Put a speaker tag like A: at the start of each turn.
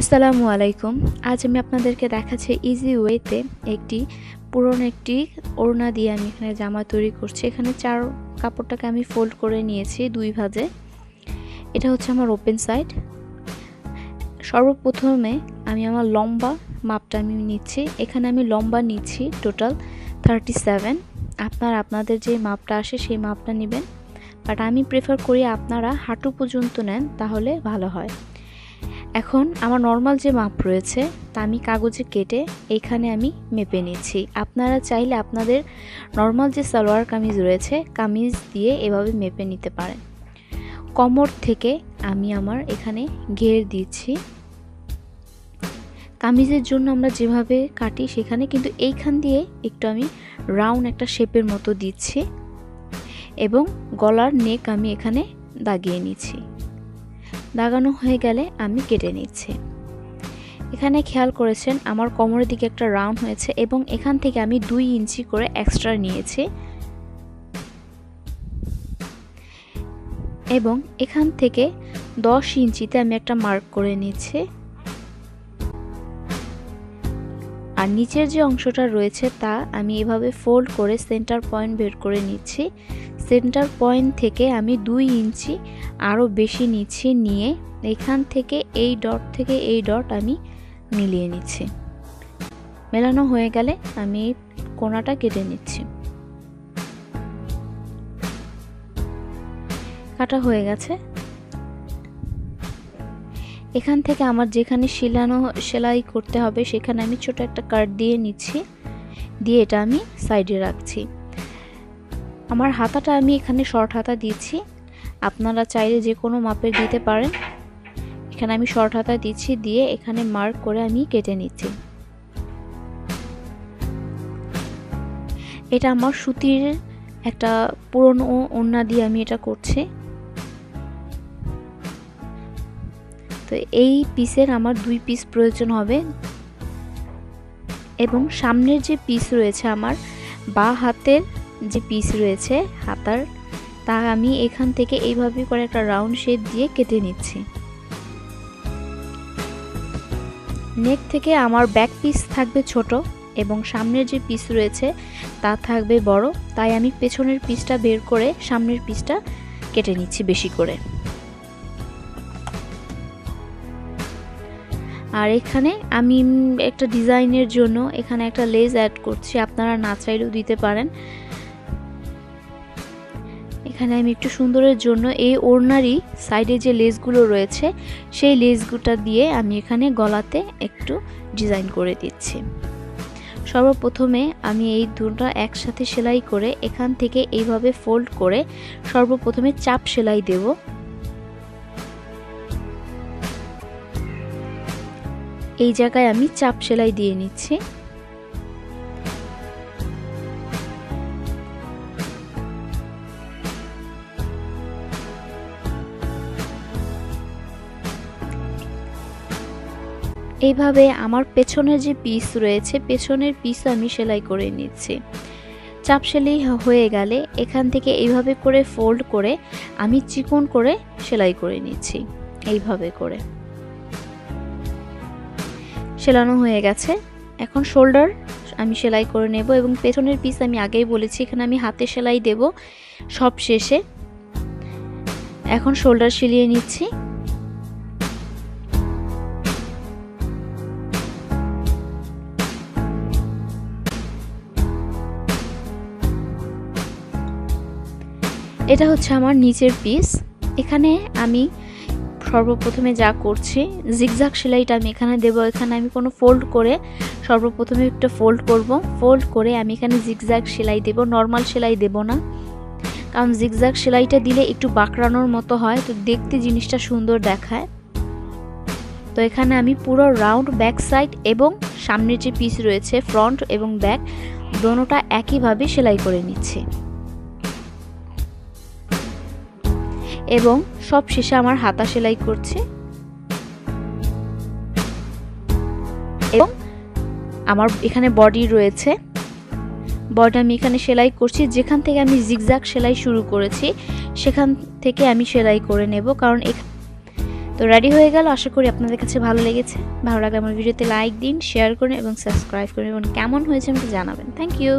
A: আসসালামু আলাইকুম। আজ আমি আপনাদেরকে দেখাচ্ছি ইজি ওয়েতে একটি, পুরনো একটি ওড়না দিয়ে আমি এখানে জামা তৈরি করছি। এখানে চার কাপড়টাকে আমি ফোল্ড করে নিয়েছি দুই ভাজে। এটা হচ্ছে আমার ওপেন সাইড সর্বপ্রথমে আমি আমার লম্বা মাপটা আমি নিচ্ছি। এখানে আমি লম্বা নিচ্ছি টোটাল থার্টি সেভেন আপনার, আপনাদের যে মাপটা আসে সেই মাপটা নেবেন। বাট আমি প্রেফার করি আপনারা হাঁটু পর্যন্ত নেন, তাহলে ভালো হয়। এখন আমার নর্মাল যে মাপ রয়েছে, তা আমি কাগজে কেটে এখানে আমি মেপে নিচ্ছি। আপনারা চাইলে আপনাদের নর্মাল যে সালোয়ার কামিজ রয়েছে, কামিজ দিয়ে এভাবে মেপে নিতে পারেন। কমর থেকে আমি আমার এখানে ঘের দিচ্ছি। কামিজের জন্য আমরা যেভাবে কাটি সেখানে কিন্তু এইখান দিয়ে একটু আমি রাউন্ড একটা শেপের মতো দিচ্ছি এবং গলার নেক আমি এখানে দাগিয়ে নিচ্ছি। দাগানো হয়ে গেলে আমি কেটে নিচ্ছি। এখানে খেয়াল করেছেন, আমার কোমরের দিকে একটা রাউন্ড হয়েছে এবং এখান থেকে আমি দুই ইঞ্চি করে এক্সট্রা নিয়েছি। এবং এখান থেকে দশ ইঞ্চিতে আমি একটা মার্ক করে নিচ্ছি। আর নিচের যে অংশটা রয়েছে তা আমি এভাবে ফোল্ড করে সেন্টার পয়েন্ট বের করে নিচ্ছি। সেন্টার পয়েন্ট থেকে আমি দুই ইঞ্চি আরও বেশি নিচ্ছি নিয়ে এখান থেকে এই ডট থেকে এই ডট আমি মিলিয়ে নিচ্ছি। মেলানো হয়ে গেলে আমি কোনাটা কেটে নিচ্ছি। কাটা হয়ে গেছে। এখান থেকে আমার যেখানে শিলানো সেলাই করতে হবে, সেখানে আমি ছোট একটা কাট দিয়ে নিচ্ছি, দিয়ে এটা আমি সাইডে রাখছি। আমার হাতাটা আমি এখানে শর্ট হাতা দিচ্ছি আপনারা চাইলে যে কোনো মাপের দিতে পারেন। এখানে আমি শর্ট হাতা দিচ্ছি, দিয়ে এখানে মার্ক করে আমি কেটে নিচ্ছি। এটা আমার সুতির একটা পুরনো ওড়না দিয়ে আমি এটা করছি। তো এই পিসের আমার দুই পিস প্রয়োজন হবে এবং সামনের যে পিস রয়েছে আমার বা হাতের যে পিস রয়েছে হাতার, তা আমি এখান থেকে এইভাবে করে একটা রাউন্ড শেপ দিয়ে কেটে নিচ্ছি। নেক থেকে আমার ব্যাক পিস থাকবে ছোট এবং সামনের যে পিস রয়েছে তা থাকবে বড়, তাই আমি পেছনের পিসটা বের করে সামনের পিসটা কেটে নিচ্ছি বেশি করে। আর এখানে আমি একটা ডিজাইনের জন্য এখানে একটা লেজ অ্যাড করছি, আপনারা না চাইলেও দিতে পারেন। এখানে আমি একটু সুন্দরের জন্য এই ওড়নারই সাইডে যে লেসগুলো রয়েছে, সেই লেসগুটা দিয়ে আমি এখানে গলাতে একটু ডিজাইন করে দিচ্ছি। সর্বপ্রথমে আমি এই দুটা একসাথে সেলাই করে এখান থেকে এইভাবে ফোল্ড করে সর্বপ্রথমে চাপ সেলাই দেব। এই জায়গায় আমি চাপ সেলাই দিয়ে নিচ্ছি। এইভাবে আমার পেছনের যে পিস রয়েছে, পেছনের পিস আমি সেলাই করে নিচ্ছি। চাপ সেলাই হয়ে গেলে এখান থেকে এইভাবে করে ফোল্ড করে আমি চিকন করে সেলাই করে নিচ্ছি। এইভাবে করে। সেলানো হয়ে গেছে। এখন শোল্ডার আমি সেলাই করে নেব এবং পেছনের পিস আমি আগেই বলেছি, এখানে আমি হাতে সেলাই দেব সব শেষে। এখন শোল্ডার সিলিয়ে নিচ্ছি। এটা হচ্ছে আমার নিচের পিস এখানে আমি সর্বপ্রথমে যা করছি জিগজাগ সেলাইটা আমি এখানে দেব, এখানে আমি কোনো ফোল্ড করে সর্বপ্রথমে একটা ফোল্ড করব। ফোল্ড করে আমি এখানে জিগজাগ সেলাই দেব নর্মাল সেলাই দেব না। কারণ জিগজাগ সেলাইটা দিলে একটু বাঁকড়ানোর মতো হয়, তো দেখতে জিনিসটা সুন্দর দেখায়। তো এখানে আমি পুরো রাউন্ড ব্যাক সাইড এবং সামনের যে পিস রয়েছে ফ্রন্ট এবং ব্যাক দোনোটা একইভাবে সেলাই করে নিচ্ছি। এবং সব শেষে আমার হাতা সেলাই করছি। এবং আমার এখানে বডি রয়েছে। বডি আমি এখানে সেলাই করছি। যেখান থেকে আমি জিগজাগ সেলাই শুরু করেছি, সেখান থেকে আমি সেলাই করে নেব। কারণ তো রেডি হয়ে গেল। আশা করি আপনাদের কাছে ভালো লেগেছে। ভালো লাগলে আমার ভিডিওতে লাইক দিন শেয়ার করুন এবং সাবস্ক্রাইব করুন। এবং কেমন হয়েছে আমাকে জানাবেন। Thank you